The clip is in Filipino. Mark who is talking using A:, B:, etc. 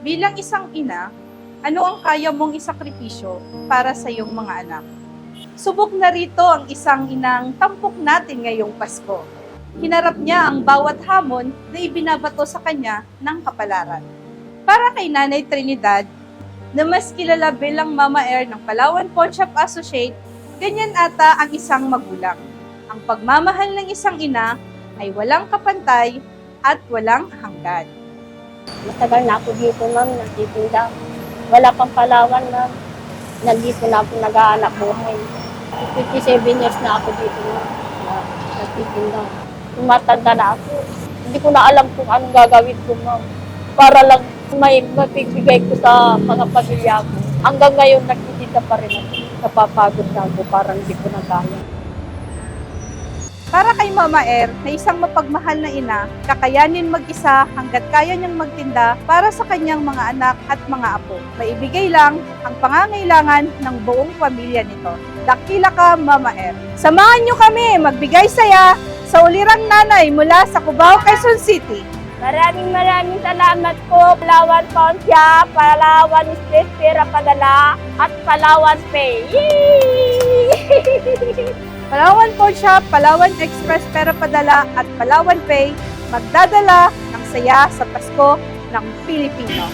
A: Bilang isang ina, ano ang kaya mong isakripisyo para sa iyong mga anak? Subok na rito ang isang inang tampok natin ngayong Pasko. Hinarap niya ang bawat hamon na ibinabato sa kanya ng kapalaran. Para kay Nanay Trinidad, na mas kilala bilang Mama Air ng Palawan Pawn Shop Associate, ganyan ata ang isang magulang. Ang pagmamahal ng isang ina ay walang kapantay at walang hanggan.
B: Matagal na ako dito, ma'am, nagtitinda. Wala pang palawan, ma'am. Nandito na ako nag-aanap buhay. 57 years na ako dito, ma'am, na nagtitinda. Tumatanda na ako. Hindi ko na alam kung anong gagawin ko, ma'am. Para lang may mapigbigay ko sa mga pamilya ko. Hanggang ngayon, nagtitinda pa rin ako. Napapagod na ako, parang hindi ko na kaya.
A: Para kay Mama Air, na isang mapagmahal na ina, kakayanin mag-isa hanggat kaya niyang magtinda para sa kanyang mga anak at mga apo. Maibigay lang ang pangangailangan ng buong pamilya nito. Dakila ka, Mama Air. Samahan niyo kami magbigay saya sa ulirang nanay mula sa Cubao, Quezon City.
B: Maraming maraming salamat po. Palawan Pawn Shop, Palawan Express Pera Padala, at Palawan Pay. Yay!
A: Palawan Pawn Shop, Palawan Express Pera Padala at Palawan Pay magdadala ng saya sa Pasko ng Pilipino.